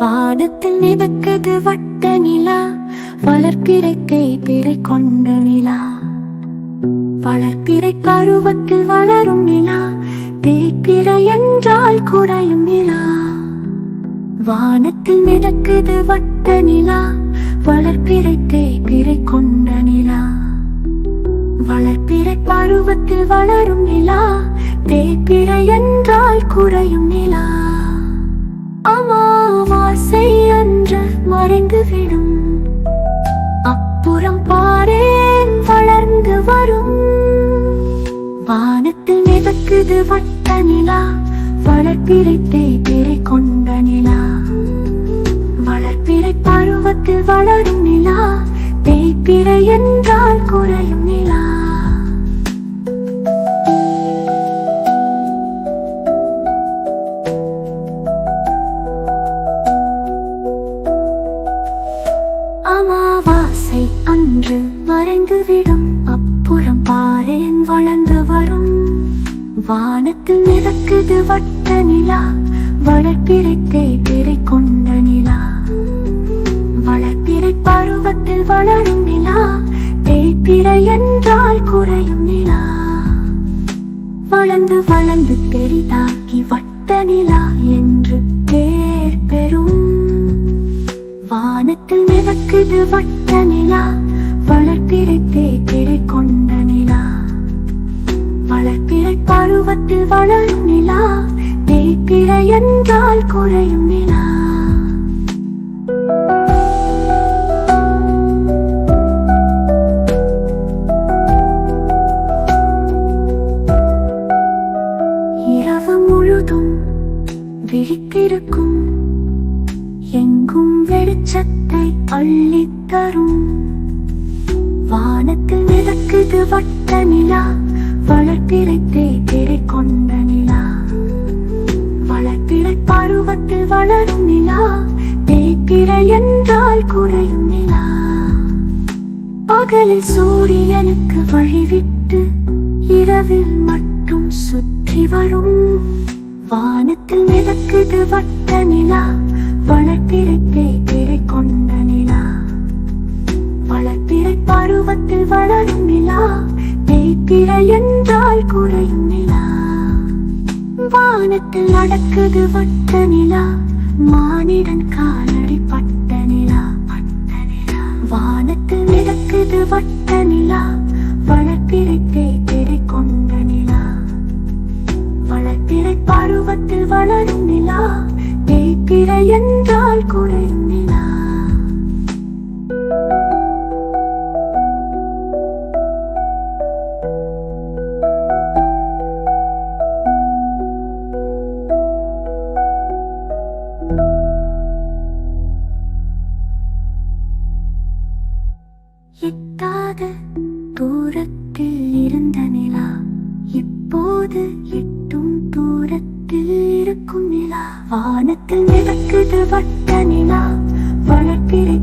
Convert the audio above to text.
வானத்தில் மிதக்குது வட்ட நிலா வளர்ப்பிறைக்கை பிறை கொண்ட நிலா. வளர்ப்பிறை பருவத்தில் வளரும் நிலா தேய்ப்பிறை என்றால் குறையும் நிலா. வானத்தில் மிதக்குது வட்ட நிலா வளர்ப்பிறை தேய்ப்பிறை கொண்ட நிலா. வளர்ப்பிறை பருவத்தில் வளரும் நிலா தேய்ப்பிறை என்றால் குறையும் நிலா. சிறிது வட்ட நிலா வளர்ப்பிரைத்தை தேய்பிறை கொண்ட நிலா. வளர்ப்பிறை பருவத்தில் வளரும் நிலா தேய்பிறை என்றால் குறையும் நிலா. அமாவாசை அன்று மறைந்துவிடும். அப்புறம் பாரேன் வளர்ந்து வரும். வானத்தில் மிதக்குது வட்ட நிலா வளர்ப்பிறைத்தை பிறை கொண்ட நிலா. வளர்ப்பிறை பருவத்தில் வளரும் நிலா தேய்ப்பிறை என்றால் குறையும் நிலா. வளர்ந்து வளர்ந்து பெரிதாக்கி வட்ட நிலா என்று பேர் பெறும். வானத்தில் மிதக்குது வட்ட நிலா வளர்ப்பிறை தேய்பிறை குறையும் நிலா இரவு முழுதும் விழித்திருக்கும் எங்கும் வெளிச்சத்தை அள்ளித் வானத்தில் மிதக்குது வட்ட நிலா வளர்ப்பிறை தேய்பிறை கொண்ட வளரும் நிலா தேய்பிறை என்றால் குறையும் நிலா. பகலில் சூரியனுக்கு வழிவிட்டு இரவில் மட்டும் சுற்றி வரும். வானத்தில் மிதக்குது வட்ட நிலா வளர்ப்பிறை தேய்பிறை கொண்ட நிலா. வளர்ப்பிறை பருவத்தில் வளரும் நிலா தேய்பிறை என்றால் குறையும் நிலா. வானத்தில் நடக்குது வட்ட நிலா இல்லை என்றால் குறையும் நிலா எட்டாத தூரத்தில் இருந்த நிலா இப்போது எட்டும் தூரத்தில் இருக்கும் நிலா வானத்தில் மிதக்குது வட்ட நிலா வளர்ப்பிறை